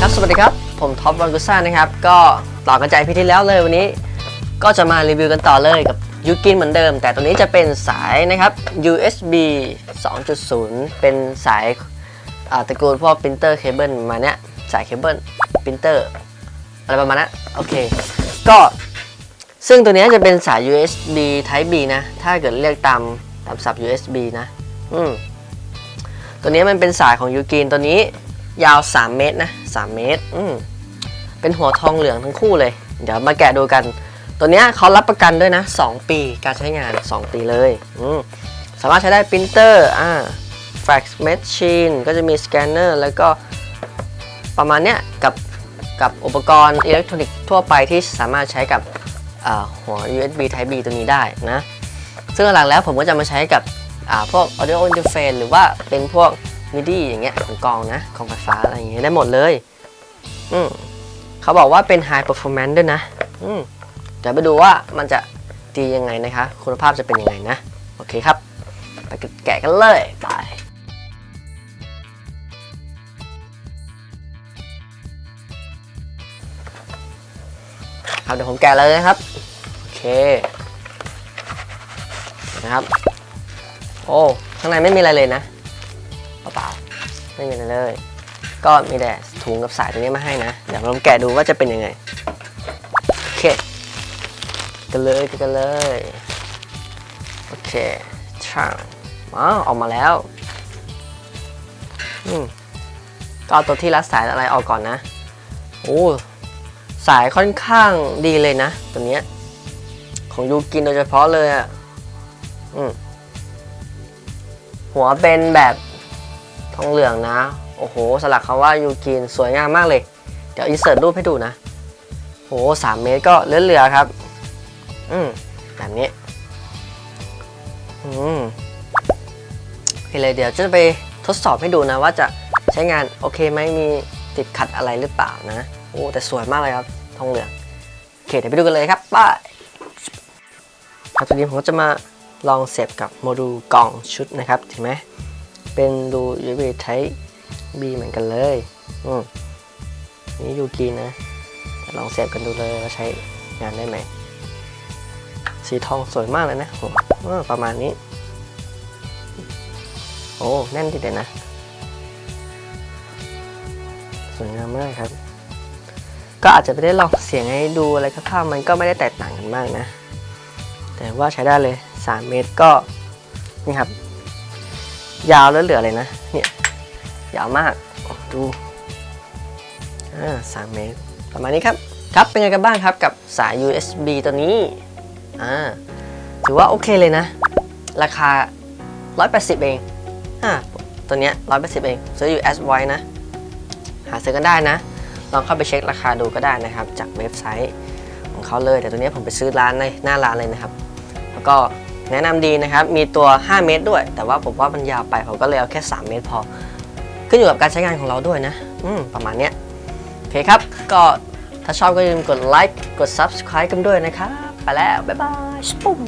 ครับสวัสดีครับ ผมท็อปวันกุซ่านะครับ ก็ต่อกันใจพี่ที่แล้วเลยวันนี้ ก็จะมารีวิวกันต่อเลยกับยูกินเหมือนเดิม แต่ตัวนี้จะเป็นสายนะครับ USB 2.0 เป็นสายาตระกูลพวกปรินเตอร์เคเบิลมาเนี้ยสายเคเบิลปรินเตอร์อะไรประมาณนั้นโอเค ก็ซึ่งตัวนี้จะเป็นสาย USB Type B นะ ถ้าเกิดเรียกตามตามศัพท์ USB นะ อืมตัวนี้มันเป็นสายของยูกินตัวนี้ยาว 3 เมตรนะ 3 เมตร อืมเป็นหัวทองเหลืองทั้งคู่เลย เดี๋ยวมาแกะดูกัน ตัวเนี้ยเขารับประกันด้วยนะ 2 ปีการใช้งาน 2 ปีเลย อืมสามารถใช้ได้ปรินเตอร์อ่า fax machine ก็จะมีสแกนเนอร์แล้วก็ประมาณเนี้ยกับกับอุปกรณ์อิเล็กทรอนิกส์ทั่วไปที่สามารถใช้กับหัว USB Type B ตัวนี้ได้นะ ซึ่งหลักๆแล้วผมก็จะมาใช้กับอ่าพวก audio interface หรือว่าเป็นพวก MIDI อย่างเงี้ยของกองนะของไฟฟ้าอะไรอย่างเงี้ยได้หมดเลย อืมเขาบอกว่าเป็น high performance ด้วยนะอืมเดี๋ยวไปดูว่ามันจะดียังไงนะคะ คุณภาพจะเป็นยังไงนะ โอเคครับ ไปแกะกันเลยไปครับเดี๋ยวผมแกะเลยนะครับ โอเค นะครับ โอ้ ข้างในไม่มีอะไรเลยนะ ไม่มีอะไรเลย ก็มีแต่ถุงกับสายตัวนี้มาให้นะ เดี๋ยวลองแกะดูว่าจะเป็นยังไง โอเค กันเลยกันเลย โอเคช่างอ๋อออกมาแล้วอืมก็เอาตัวที่รัดสายอะไรออกก่อนนะ โอ้สายค่อนข้างดีเลยนะ ตัวเนี้ยของยูกินโดยเฉพาะเลยอะ อืมหัวเป็นแบบ ทองเหลืองนะ โอ้โห สลักคำว่ายูกินสวยงามมากเลย เดี๋ยวอินเสิร์ตรูปให้ดูนะโหสามเมตรก็เหลือๆครับ อืมแบบนี้ อืมโอเคเลยเดี๋ยวจะไปทดสอบให้ดูนะว่าจะใช้งานโอเคไหมมีติดขัดอะไรหรือเปล่านะ โอ้ แต่สวยมากเลยครับ ทองเหลืองโอเคเดี๋ยวไปดูกันเลยครับไป้าครับตอนนี้ผมก็จะมาลองเสียบกับโมดูลกล่องชุดนะครับเห็นไหม เป็นดู USB Type B เหมือนกันเลยอืมนี่ยูกีนะ ลองเสียบกันดูเลยว่าใช้งานได้ไหม สีทองสวยมากเลยนะโออประมาณนี้ โอ้แน่นทีเดียวนะ สวยงามมากครับ ก็อาจจะไม่ได้ลองเสียงให้ดูอะไรคร่าวๆมันก็ไม่ได้แตกต่างกันมากนะ แต่ว่าใช้ได้เลย 3 เมตรก็ นี่ครับ ยาวแล้วเหลือเลยนะ เนี่ย ยาวมาก ดูอ่าสามเมตร ประมาณนี้ครับ ครับเป็นไงกันบ้างครับกับสาย USB ตัวนี้อ่าถือว่าโอเคเลยนะ ราคา 180 เองอ่าตัวเนี้ย180 เองซื้ออยู่ S ไว้นะ หาซื้อกันได้นะ ลองเข้าไปเช็คราคาดูก็ได้นะครับ จากเว็บไซต์ของเขาเลย แต่ตัวนี้ผมไปซื้อร้านในหน้าร้านเลยนะครับ แล้วก็ แนะนำดีนะครับ มีตัว 5 เมตรด้วย แต่ว่าผมว่ามันยาวไปผมก็เลยเอาแค่ 3 เมตรพอ ขึ้นอยู่กับการใช้งานของเราด้วยนะ อืม ประมาณเนี้ยโอเคครับ ก็ถ้าชอบก็อย่าลืมกดไลค์ กด subscribe กันด้วยนะครับ ไปแล้ว บ๊ายบายสปุ้ม